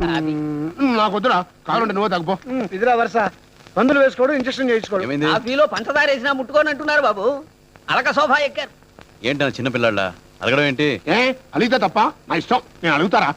నాకు వద్దురా. కావాలంటే నువ్వు తగ్గిపో ఇదిరా వరుస. మందులు వేసుకోడు ఇంజక్షన్ చేయించుకోడు ఏమైంది? కాఫీలో పంచదార వేసినా ముట్టుకొని అంటున్నారు బాబు. అలక సోఫా ఎక్కారు. ఏంటన్నా చిన్నపిల్లాళ్ళ అడగడం ఏంటి? ఏ? అలిగితే తప్ప? నా ఇష్టం. నేను అడుగుతారా?